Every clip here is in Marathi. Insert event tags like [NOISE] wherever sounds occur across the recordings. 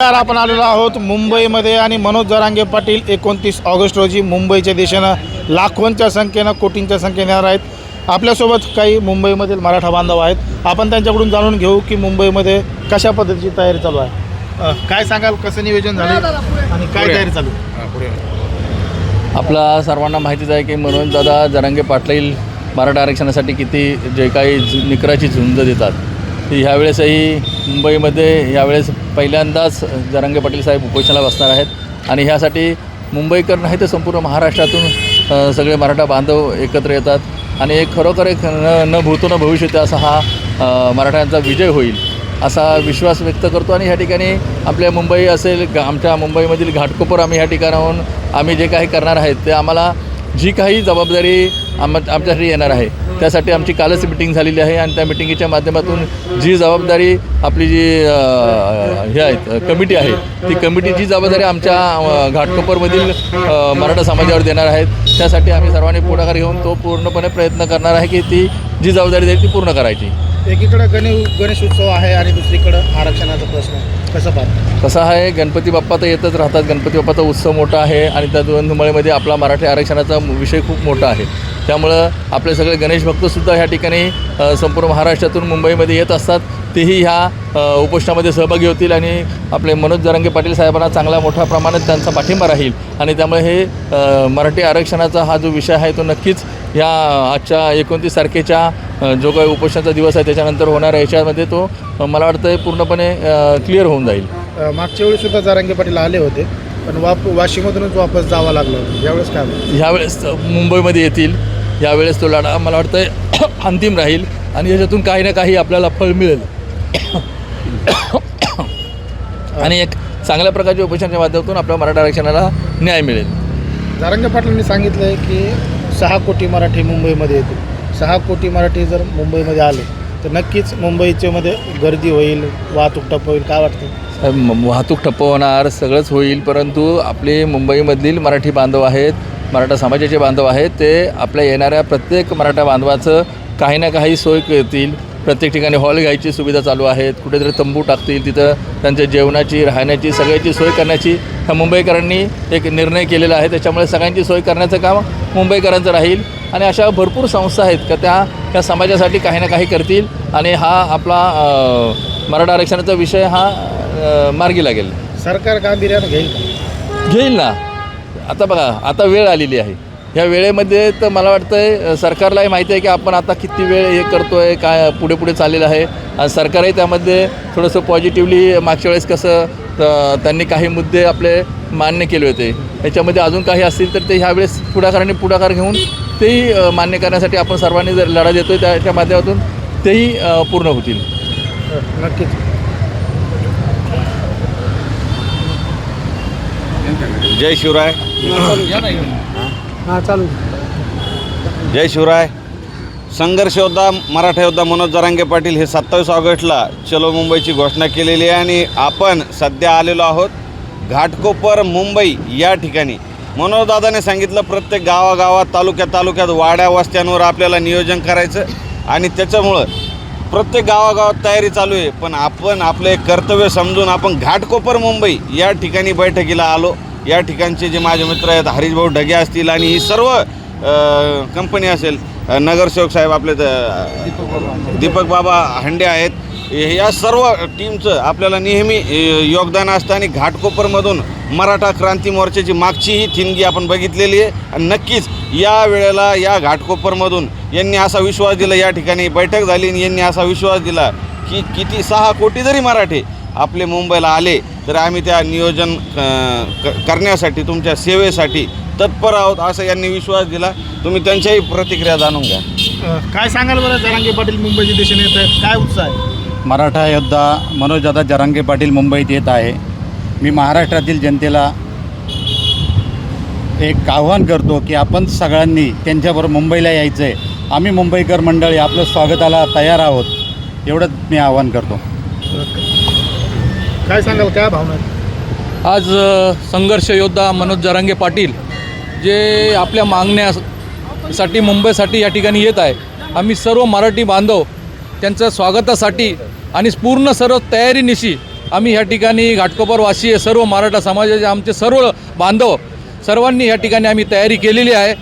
नमस्कार आपण आलेलो आहोत मुंबईमध्ये आणि मनोज जरांगे पाटील एकोणतीस ऑगस्ट रोजी मुंबईच्या दिशेनं लाखोंच्या संख्येनं कोटींच्या संख्येने येणार आहेत. आपल्यासोबत काही मुंबईमधील मराठा बांधव आहेत. आपण त्यांच्याकडून जाणून घेऊ की मुंबईमध्ये कशा पद्धतीची तयारी चालू आहे. काय सांगाल कसं नियोजन झालं? आणि काय तयारी चालू? आहे? आपला सर्वांना माहितीच आहे की मनोज दादा जरांगे पाटील मराठा आरक्षणासाठी किती जे काही झु- निकराची झुंज देतात. ती ह्यावेळेसही मुंबईमध्ये यावेळेस पहिल्यांदाच जरांगे पाटील साहेब उपोषणाला बसणार आहेत. आणि ह्यासाठी मुंबईकर नाही तर संपूर्ण महाराष्ट्रातून सगळे मराठा बांधव एकत्र येतात. आणि एक खरोखर एक न न भूतो न भविष्यते असा हा मराठ्यांचा विजय होईल असा विश्वास व्यक्त करतो. आणि ह्या ठिकाणी आपल्या मुंबई असेल आमच्या मुंबईमधील घाटकोपर आम्ही ह्या ठिकाणाहून आम्ही जे काही करणार आहेत ते आम्हाला जी काही जबाबदारी आम आमच्यासाठी येणार आहे त्यासाठी आमची कालच मिटिंग झालेली आहे आणि त्या मिटिंगीच्या माध्यमातून जी जबाबदारी आपली जी हे आहेत कमिटी आहे ती कमिटी जी जबाबदारी आमच्या घाटकोपरमधील मराठा समाजावर देणार आहेत त्यासाठी आम्ही सर्वांनी पुढाकार घेऊन तो पूर्णपणे प्रयत्न करणार आहे की ती जी जबाबदारी देईल ती पूर्ण करायची. एकीकडे गणेश गणेश उत्सव आहे आणि दुसरीकडं आरक्षणाचा प्रश्न. कसं पाहतो? कसं आहे. गणपती बाप्पा तर येतच राहतात. गणपती बाप्पाचा उत्सव मोठा आहे आणि त्या दोन आपला मराठी आरक्षणाचा विषय खूप मोठा आहे. त्यामुळं आपले सगळे गणेश भक्तसुद्धा ह्या ठिकाणी संपूर्ण महाराष्ट्रातून मुंबईमध्ये येत असतात. तेही ह्या उपोषणामध्ये सहभागी होतील आणि आपले मनोज जरांगे पाटील साहेबांना चांगला मोठ्या प्रमाणात त्यांचा पाठिंबा राहील. आणि त्यामुळे हे मराठी आरक्षणाचा हा जो विषय आहे तो नक्कीच ह्या आजच्या एकोणतीस तारखेच्या जो काही उपोषणाचा दिवस आहे त्याच्यानंतर होणाऱ्या याच्यामध्ये तो मला वाटतं पूर्णपणे क्लिअर होऊन जाईल. मागच्या वेळी सुद्धा जारांगे पाटील आले होते पण वाप वाशीमधूनच वापस जावं लागलं यावेळेस काय? ह्यावेळेस मुंबईमध्ये येतील. यावेळेस तो लढा मला वाटतं [CLEARS THROAT] अंतिम राहील. आणि याच्यातून काही ना काही आपल्याला फळ मिळेल. [COUGHS] आणि एक चांगल्या प्रकारच्या उपोषणाच्या माध्यमातून आपल्या मराठा आरक्षणाला न्याय मिळेल. जारंगे पाटलांनी सांगितलं आहे की सहा कोटी मराठी मुंबईमध्ये येतील. सहा कोटी मराठी जर मुंबईमध्ये आले तर नक्कीच मुंबईच्या मध्ये गर्दी होईल वाहतूक टप होईल. काय वाटतं वाहतूक ठप्प होणार सगळंच होईल परंतु आपले मुंबईमधील मराठी बांधव आहेत मराठा समाजाचे बांधव आहेत ते आपल्या येणाऱ्या प्रत्येक मराठा बांधवाचं काही ना काही सोय करतील. प्रत्येक ठिकाणी हॉल घ्यायची सुविधा चालू आहेत. कुठेतरी तंबू टाकतील तिथं. त्यांच्या जेवणाची राहण्याची सगळ्याची सोय करण्याची ह्या मुंबईकरांनी एक निर्णय केलेला आहे. त्याच्यामुळे सगळ्यांची सोय करण्याचं काम मुंबईकरांचं राहील. आणि अशा भरपूर संस्था आहेत का त्या त्या समाजासाठी काही ना काही करतील. आणि हा आपला मराठा आरक्षणाचा विषय हा मार्गी लागेल. सरकार गांभीर्यानं घेईल घेईल ना. आता बघा आता वेळ आलेली आहे. ह्या वेळेमध्ये तर मला वाटतंय अ, सरकारलाही माहिती आहे की आपण आता किती वेळ हे करतो आहे काय पुढे पुढे चाललेलं आहे. आणि सरकारही त्यामध्ये थोडंसं पॉझिटिव्हली मागच्या वेळेस कसं त्यांनी काही मुद्दे आपले मान्य केले होते. त्याच्यामध्ये अजून काही असतील तर ते ह्यावेळेस पुढाकाराने पुढाकार घेऊन तेही मान्य करण्यासाठी आपण सर्वांनी जर लढा देतो आहे त्याच्या माध्यमातून तेही पूर्ण होतील. नक्कीच. जय शिवराय. हां चालू. जय शिवराय. संघर्ष योद्धा मराठा योद्धा मनोज जरांगे पाटील हे सत्तावीस ऑगस्टला चलो मुंबईची घोषणा केलेली आहे आणि आपण सध्या आलेलो आहोत घाटकोपर मुंबई या ठिकाणी. मनोजदादाने सांगितलं प्रत्येक गावागावात तालुक्या तालुक्यात वाड्या वस्त्यांवर आपल्याला नियोजन करायचं आणि त्याच्यामुळं प्रत्येक गावागावात तयारी चालू आहे. पण आपण आपलं एक कर्तव्य समजून आपण घाटकोपर मुंबई या ठिकाणी बैठकीला आलो. या ठिकाणचे जे माझे मित्र आहेत हरीशभाऊ ढगे असतील आणि ही सर्व कंपनी असेल नगरसेवक साहेब आपले दीपक बाबा हंडे आहेत. या सर्व टीमचं आपल्याला नेहमी योगदान असतं आणि घाटकोपरमधून मराठा क्रांती मोर्चाची मागची ही थिनगी आपण बघितलेली आहे. आणि नक्कीच या वेळेला या घाटकोपरमधून यांनी असा विश्वास दिला या ठिकाणी बैठक झाली आणि यांनी असा विश्वास दिला की किती सहा कोटी जरी मराठे आपले मुंबईला आले तर आम्ही त्या नियोजन क- करण्यासाठी तुमच्या सेवेसाठी तत्पर आहोत असं यांनी विश्वास दिला. तुम्ही त्यांच्याही प्रतिक्रिया जाणून घ्या. काय सांगाल बरं जरांगे पाटील मुंबईच्या दिशेने येत आहेत काय उत्साह आहे? मराठा योद्धा मनोजदादा जरांगे पाटील मुंबईत येत आहे. मी महाराष्ट्रातील जनतेला एक आव्हान करतो की आपण सगळ्यांनी त्यांच्याबरोबर मुंबईला यायचं आहे आम्ही मुंबईकर मंडळी आपलं स्वागताला तयार आहोत. एवढंच मी आव्हान करतो. काय सांगाल काय भावना आज संघर्ष योद्धा मनोज जरांगे पाटील जे आपल्या मागण्यासाठी मुंबईसाठी या ठिकाणी येत आहे. आम्ही सर्व मराठी बांधव त्यांच्या स्वागतासाठी आणि पूर्ण सर्व तयारीनिशी आम्ही ह्या ठिकाणी घाटकोपरवासी आहे, सर्व मराठा समाजाचे आमचे सर्व बांधव सर्वांनी ह्या ठिकाणी आम्ही तयारी केलेली आहे.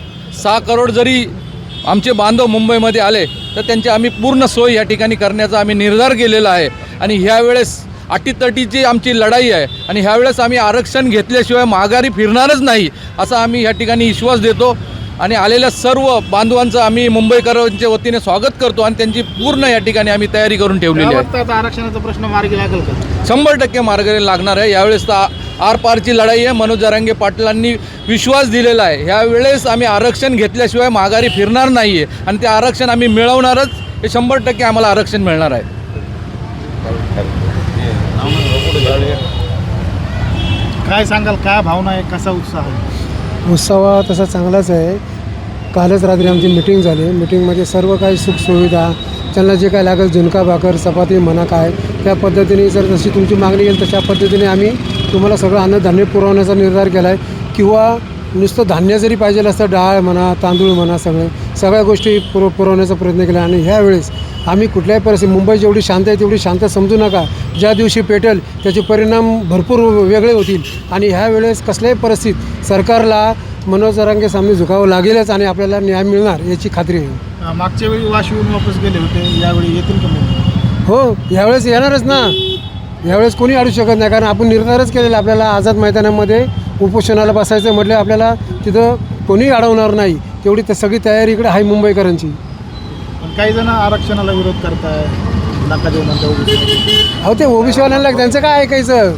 सहा करोड जरी आमचे बांधव मुंबईमध्ये आले तर त्यांची आम्ही पूर्ण सोय या ठिकाणी करण्याचा आम्ही निर्धार केलेला आहे. आणि ह्यावेळेस अटीतटीची आमची लढाई आहे आणि ह्यावेळेस आम्ही आरक्षण घेतल्याशिवाय माघारी फिरणारच नाही असा आम्ही या ठिकाणी विश्वास देतो. आणि आलेल्या सर्व बांधवांचं आम्ही मुंबईकरांच्या वतीने स्वागत करतो आणि त्यांची पूर्ण या ठिकाणी आम्ही तयारी करून ठेवलेली आहे. आरक्षणाचा प्रश्न मार्गी लागेल का? शंभर टक्के मार्गाने लागणार आहे. यावेळेस तर आर पारची लढाई आहे. मनोज जरांगे पाटलांनी विश्वास दिलेला आहे. ह्यावेळेस आम्ही आरक्षण घेतल्याशिवाय माघारी फिरणार नाही आहे आणि ते आरक्षण आम्ही मिळवणारच. हे शंभर टक्के आम्हाला आरक्षण मिळणार आहे. काय सांगाल काय भावना आहे कसा उत्साह आहे? उत्सव तसा चांगलाच आहे. कालच रात्री आमची मिटिंग झाली. मिटिंगमध्ये सर्व काही सुखसुविधा त्यांना जे काय लागेल झुणका भाकर चपाती म्हणा काय त्या पद्धतीने जर जशी तुमची मागणी येईल तशा पद्धतीने आम्ही तुम्हाला सगळं अन्नधान्य पुरवण्याचा निर्धार केला आहे किंवा नुसतं धान्य जरी पाहिजे असतं डाळ म्हणा तांदूळ म्हणा सगळे सगळ्या गोष्टी पुरव पुरवण्याचा प्रयत्न केला. आणि ह्यावेळेस आम्ही कुठल्याही परिस्थिती मुंबई जेवढी शांत आहे तेवढी शांत समजू नका. ज्या दिवशी पेटेल त्याचे परिणाम भरपूर वेगळे होतील. आणि ह्या वेळेस कसल्याही परिस्थितीत सरकारला मनोज जरांगे सामने झुकावं लागेलच आणि आपल्याला न्याय मिळणार याची खात्री आहे. मागच्या वेळी वाशिवून वापस गेले होते यावेळी येतील का हो ह्यावेळेस येणारच ना. यावेळेस कोणी अडू शकत नाही कारण आपण निर्धारच केलेला आपल्याला आझाद मैदानामध्ये उपोषणाला बसायचं म्हटलं आपल्याला तिथं कोणी अडवणार नाही. तेवढी तर सगळी तयारी इकडे आहे मुंबईकरांची. काही जण आरक्षणाला विरोध करताय नका देऊ म्हणता उगाच. अहो ते ओबीसीवाल्यांना त्यांचं काय ऐकायचं?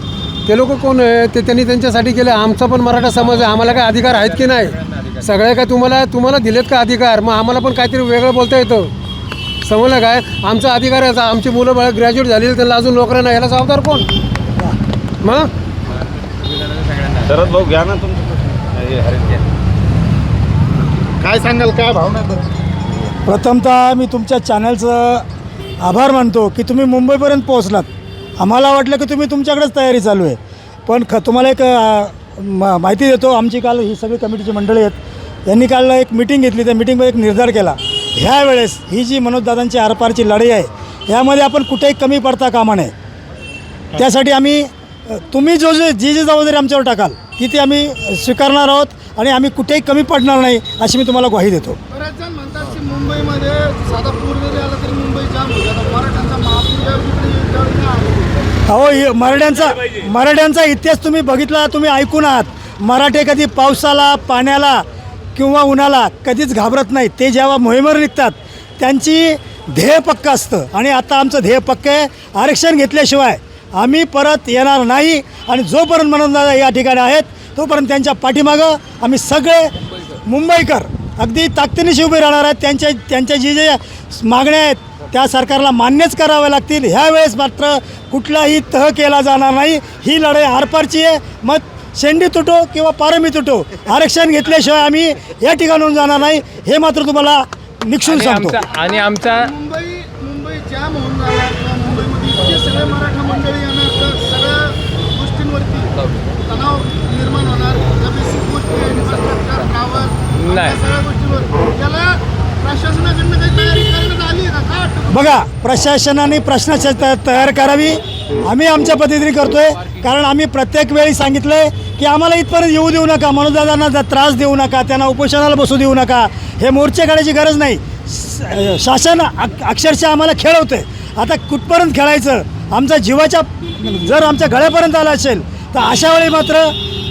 ते लोक कोण आहे ते त्यांनी त्यांच्यासाठी केलं. आमचा पण मराठा समाज आहे. आम्हाला काय अधिकार आहेत की नाही? सगळे काय तुम्हाला तुम्हाला दिलेत का अधिकार? मग आम्हाला पण काहीतरी वेगळं बोलता येतं. समजलं काय? आमचा अधिकार आहे. आमची मुलं बाळ ग्रॅज्युएट झालेली त्यांना अजून नोकऱ्या नाही. याला जबाबदार कोण? मग? शरद भाऊ घ्या ना तुमचं. हे. काय सांगाल? काय भावना? प्रथमतः मी तुमच्या चॅनलचं आभार मानतो की तुम्ही मुंबईपर्यंत पोहोचलात. आम्हाला वाटलं की तुम्ही तुमच्याकडेच तयारी चालू आहे. पण ख तुम्हाला एक म माहिती देतो आमची काल ही सगळी कमिटीची मंडळी आहेत. यांनी काल एक मिटिंग घेतली त्या मिटिंगमध्ये एक निर्धार केला. ह्या वेळेस ही जी मनोजदादांची आरपारची लढाई आहे यामध्ये आपण कुठेही कमी पडता कामा नये. त्यासाठी आम्ही तुम्ही जो जे जी जी जबाबदारी आमच्यावर टाकाल ती ती आम्ही स्वीकारणार आहोत आणि आम्ही कुठेही कमी पडणार नाही अशी मी तुम्हाला ग्वाही देतो. मुंबईमध्ये साधा पूर जरी आला तरी मुंबई जाम होते. आता मराठ्यांचा महापूर इकडे नाही आला. अहो मराठ्यांचा मराठ्यांचा इतिहास तुम्ही बघितला तुम्ही ऐकून आहात. मराठे कधी पावसाला पाण्याला किंवा उन्हाला कधीच घाबरत नाही ते जेव्हा मोहिमेवर निघतात त्यांची ध्येय पक्क असतं. आणि आता आमचं ध्येय पक्क आहे आरक्षण घेतल्याशिवाय आम्ही परत येणार नाही. आणि जोपर्यंत मनोजदादा या ठिकाणी आहेत तोपर्यंत त्यांच्या पाठीमागं आम्ही सगळे मुंबईकर अगदी ताकदीनिशी उभे राहणार आहेत. त्यांच्या त्यांच्या जे जे मागण्या आहेत त्या सरकारला मान्यच कराव्या लागतील. ह्यावेळेस मात्र कुठलाही तह केला जाणार नाही. ही लढाई आरपारची आहे. मग शेंडी तुटो किंवा पारमी तुटो आरक्षण घेतल्याशिवाय आम्ही या ठिकाणून जाणार नाही. हे मात्र तुम्हाला निक्षून सांगतो. आणि आमचा मुंबई मुंबई जाम होऊन किंवा मुंबईमध्ये इतके सगळे मराठा मंडळी येणार तर सगळ्या गोष्टींवरती तणाव निर्माण होणार या बेसिक गोष्टी इन्फ्रास्ट्रक्चर ट्रॅव्हल नाही. सगळ्या गोष्टीवर याला प्रशासनाकडनं काही तयारी करण्यात आली आहे का काय वाटतं बघा प्रशासनाने प्रश्नाची त तयार करावी. आम्ही आमच्या पद्धतीने करतोय. कारण आम्ही प्रत्येक वेळी सांगितलंय की आम्हाला इथपर्यंत येऊ देऊ नका मनोजदादांना त्रास देऊ नका त्यांना उपोषणाला बसू देऊ नका. हे मोर्चे काढायची गरज नाही. शासन अक- अक्षरशः आम्हाला खेळवतंय. आता कुठपर्यंत खेळायचं? आमचा जीवाच्या जर आमच्या गळ्यापर्यंत आला असेल तर अशा वेळी मात्र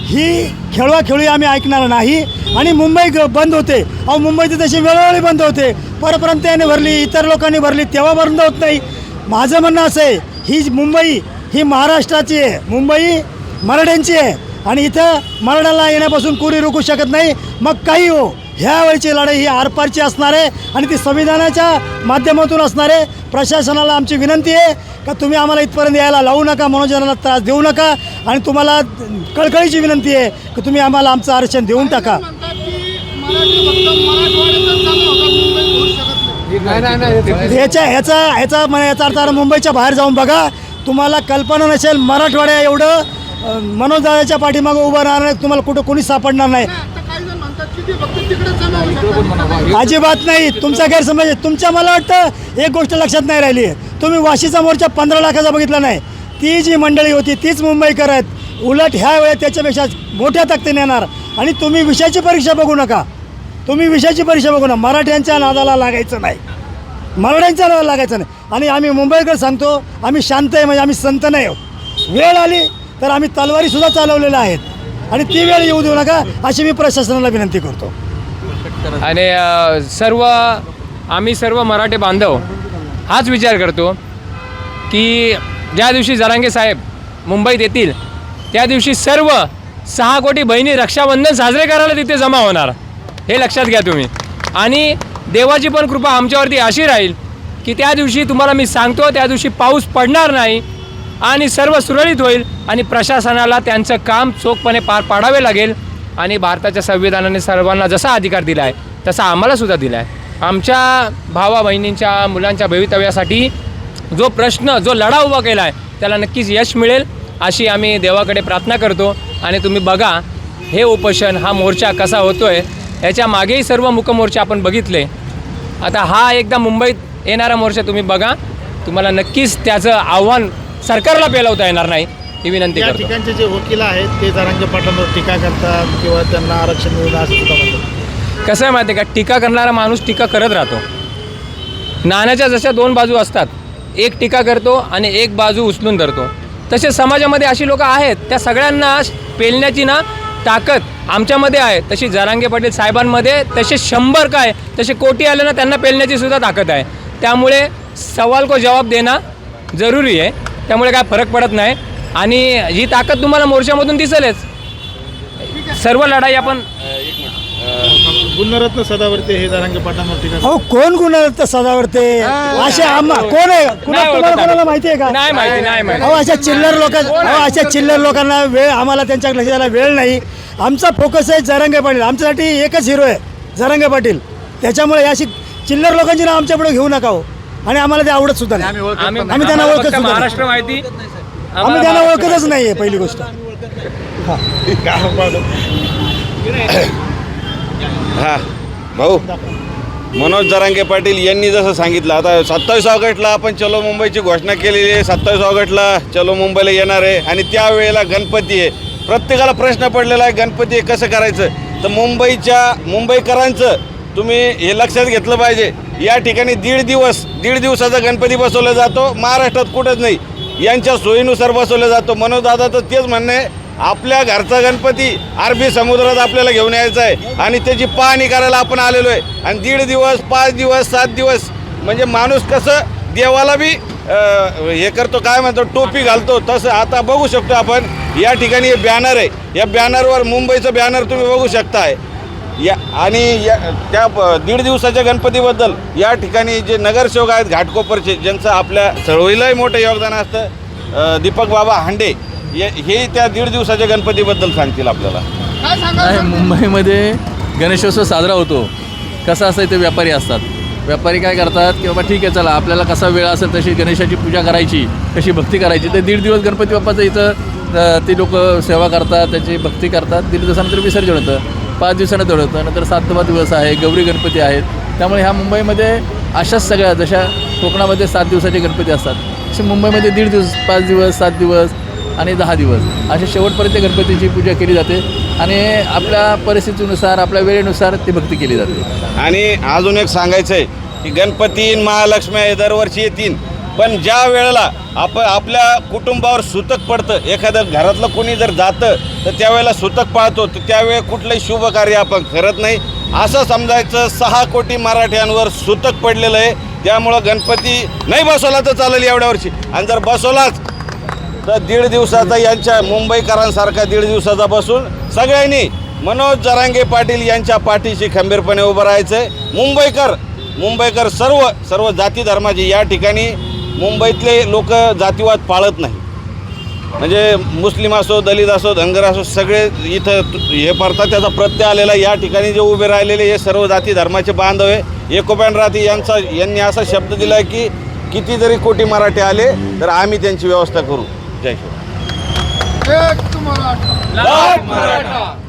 ही खेळवाखेळी आम्ही ऐकणार नाही. आणि मुंबई ग- बंद होते. अहो मुंबई तर तशी वेळोवेळी बंद होते. परप्रांतीयाने भरली इतर लोकांनी भरली तेव्हा बंद होत नाही. माझं म्हणणं असं आहे ही जी मुंबई ही महाराष्ट्राची आहे. मुंबई मराठ्यांची आहे. आणि इथं मराठ्याला येण्यापासून कोणी रोखू शकत नाही. मग काही हो ह्यावेळची लढाई ही आरपारची असणार आहे. आणि ती संविधानाच्या माध्यमातून असणार आहे. प्रशासनाला आमची विनंती आहे का तुम्ही आम्हाला इथपर्यंत यायला लावू नका मनोजनाला त्रास देऊ नका आणि तुम्हाला कळकळीची विनंती आहे की तुम्ही आम्हाला आमचं आरक्षण देऊन टाका. म्हणतात की मराठी फक्त मराठवाड्यातच जमा होतात मुंबईत होऊ शकत नाही? याच्या ह्याचा ह्याचा म्हणजे याचा अर्थ मुंबईच्या बाहेर जाऊन बघा. तुम्हाला कल्पना नसेल मराठवाड्या एवढं अं, मनोजदादाच्या पाठीमागं उभं राहणार तुम्हाला कुठं कोणी सापडणार नाही. अजिबात नाही. तुमचा गैरसमज आहे. तुमच्या मला वाटतं एक गोष्ट लक्षात नाही राहिली. आहे तुम्ही वाशीचा मोर्चा पंधरा लाखाचा बघितला नाही. ती जी मंडळी होती तीच मुंबईकर आहेत उलट ह्या वेळेत त्याच्यापेक्षा मोठ्या ताकदीने येणार. आणि तुम्ही विषयाची परीक्षा बघू नका. तुम्ही विषयाची परीक्षा बघू नका. मराठ्यांच्या नादाला लागायचं नाही. मराठ्यांच्या नादाला लागायचं नाही. आणि आम्ही मुंबईकर सांगतो आम्ही शांत आहे म्हणजे आम्ही संत नाही आहोत. वेळ आली तर आम्ही तलवारीसुद्धा चालवलेल्या आहेत. आणि ती वेळ येऊ देऊ नका अशी मी प्रशासनाला विनंती करतो. आणि अ, सर्व आम्ही सर्व मराठी बांधव हाच विचार करतो की ज्या दिवशी जरांगे साहेब मुंबईत येतील त्या दिवशी सर्व सहा कोटी बहिणी रक्षाबंधन साजरे करायला तिथे जमा होणार हे लक्षात घ्या तुम्ही. आणि देवाची पण कृपा आमच्यावरती अशी राहील की त्या दिवशी तुम्हाला मी सांगतो त्या दिवशी पाऊस पडणार नाही आणि सर्व सुरळीत होईल आणि प्रशासनाला त्यांचं काम चोखपणे पार पाडावे लागेल. आणि भारताच्या संविधानाने सर्वांना जसा अधिकार दिला आहे तसा आम्हाला सुद्धा दिला आहे आमच्या भावा बहिणींच्या मुलांच्या भवितव्यासाठी जो प्रश्न जो लढा उभा केला आहे त्याला नक्कीच यश मिळेल अशी आम्ही देवाकडे प्रार्थना करतो. आणि तुम्ही बघा हे उपोषण हा मोर्चा कसा होतोय याच्या मागेही सर्व मुखमोर्चा आपण बघितले. आता हा एकदा मुंबईत येणारा मोर्चा तुम्ही बघा. तुम्हाला नक्कीच त्याचं आव्हान सरकारला पेलवता येणार नाही ही विनंती या करतो. ठिकाणचे जे वकील आहेत ते जरांगे पाटलांवर टीका करतात किंवा त्यांना आरक्षण मिळून असं सुद्धा म्हणतात. कसं आहे माहिती आहे का? टीका करणारा माणूस टीका करत राहतो. नाण्याच्या जशा दोन बाजू असतात एक टीका करतो आणि एक बाजू उचलून धरतो. तसे समाजामध्ये अशी लोक आहेत त्या सगळ्यांना पेलण्याची ना ताकद आमच्यामध्ये आहे. तशी जरांगे पाटील साहेबांमध्ये तसे शंभर काय तसे कोटी आले ना त्यांना पेलण्याची सुद्धा ताकद आहे. त्यामुळे सवाल को जवाब देणं जरुरी आहे. त्यामुळे काय फरक पडत नाही. आणि ही ताकद तुम्हाला मोर्चामधून दिसेलच. सर्व लढाई आपण गुणरत्न सदावर्ते हे जरांगे पाटलांवर टीका अहो कोण गुन्हा सदावरते? असे आम्हा कोण आहे? कुणा नाही तुम्हाला ओळखत कोणाला. माहिती आहे का? नाही माहिती नाही माहिती. अहो अशा चिल्लर लोक अहो अशा चिल्लर लोकांना वेळ आम्हाला त्यांच्या लक्ष द्यायला वेळ नाही. आमचा फोकस आहे जरंगे पाटील. आमच्यासाठी एकच हिरो आहे जरंगे पाटील. त्याच्यामुळे अशी चिल्लर लोकांची नाव आमच्यापुढे घेऊ नका हो. आणि आम्हाला ते आवडत सुद्धा नाही. आम्ही आम्ही त्यांना आम्हाला ओळखत फक्त सुद्धा नाही. महाराष्ट्र माहिती. आम्ही त्यांना ओळखतच नाहीये पहिली गोष्ट. [COUGHS] हा. भाऊ मनोज जरांगे पाटील यांनी जसं सांगितलं आता सत्तावीस ऑगस्टला आपण चलो मुंबईची घोषणा केलेली आहे. सत्तावीस ऑगस्टला चलो मुंबईला येणार आहे. आणि त्यावेळेला गणपती आहे. प्रत्येकाला प्रश्न पडलेला आहे गणपती आहे कसं करायचं? तर मुंबईच्या मुंबईकरांचं तुम्ही हे लक्षात घेतलं पाहिजे. या ठिकाणी दीड दिवस दीड दिवसाचा गणपती बसवला जातो. महाराष्ट्रात कुठंच नाही. यांच्या सोयीनुसार बसवला जातो. मनोदादा तर तेच म्हणणं आहे आपल्या घरचा गणपती अरबी समुद्रात आपल्याला घेऊन यायचा आहे. आणि त्याची पाहणी करायला आपण आलेलो आहे. आणि दीड दिवस पाच दिवस सात दिवस म्हणजे माणूस कसं देवाला बी हे करतो काय म्हणतो टोपी घालतो तसं आता बघू शकतो आपण. या ठिकाणी हे बॅनर आहे. या बॅनरवर मुंबईचं बॅनर तुम्ही बघू शकताय. या आणि या त्या दीड दिवसाच्या गणपतीबद्दल या ठिकाणी जे नगरसेवक आहेत घाटकोपरचे ज्यांचं आपल्या चळवळीलाही मोठं योगदान असतं दीपक बाबा हांडे ये- हे त्या दीड दिवसाच्या गणपतीबद्दल सांगतील आपल्याला. मुंबईमध्ये गणेशोत्सव साजरा होतो. कसा असतं इथे व्यापारी असतात. व्यापारी काय करतात की बाबा ठीक आहे चला आपल्याला कसा वेळ असेल तशी गणेशाची पूजा करायची कशी भक्ती करायची. ते दीड दिवस गणपती बाप्पाचं इथं ती लोक सेवा करतात त्याची भक्ती करतात. दीड दिवसानंतर विसर्जन होतं. पाच दिवसानं होतं नंतर सातवा दिवस आहे गौरी गणपती आहेत. त्यामुळे ह्या मुंबईमध्ये अशाच सगळ्या जशा कोकणामध्ये सात दिवसाचे गणपती असतात तसे मुंबईमध्ये दीड दिवस पाच दिवस सात दिवस आणि दहा दिवस. अशा शेवटपर्यंत गणपतीची पूजा केली जाते आणि आपल्या परिस्थितीनुसार आपल्या वेळेनुसार ती भक्ती केली जाते. आणि अजून एक सांगायचं आहे की गणपती महालक्ष्मी दरवर्षी येतील. पण ज्या वेळेला आप आपल्या कुटुंबावर सुतक पडतं एखादं घरातलं कोणी जर जातं तर त्यावेळेला सुतक पाळतो तर त्यावेळेला कुठलंही शुभ कार्य आपण करत नाही. असं समजायचं सहा कोटी मराठ्यांवर सुतक पडलेलं आहे. त्यामुळं गणपती नाही बसवला तर चालेल एवढ्या वर्षी. आणि जर बसवलाच तर दीड दिवसाचा यांच्या मुंबईकरांसारखा दीड दिवसाचा बसून सगळ्यांनी मनोज जरांगे पाटील यांच्या पाठीशी खंबीरपणे उभं राहायचं आहे मुंबईकर मुंबईकर सर्व सर्व जाती धर्माचे या ठिकाणी मुंबईतले लोक जातीवाद पाळत नाही. म्हणजे मुस्लिम असो दलित असो धनगर असो सगळे इथं हे पडतात त्याचा प्रत्यय आलेला. या ठिकाणी जे उभे राहिलेले हे सर्व जाती धर्माचे बांधव आहे. एकोप्यान राहते यांचा यांनी असा शब्द दिला आहे की किती जरी कोटी मराठी आले तर आम्ही त्यांची व्यवस्था करू. जय शिवराय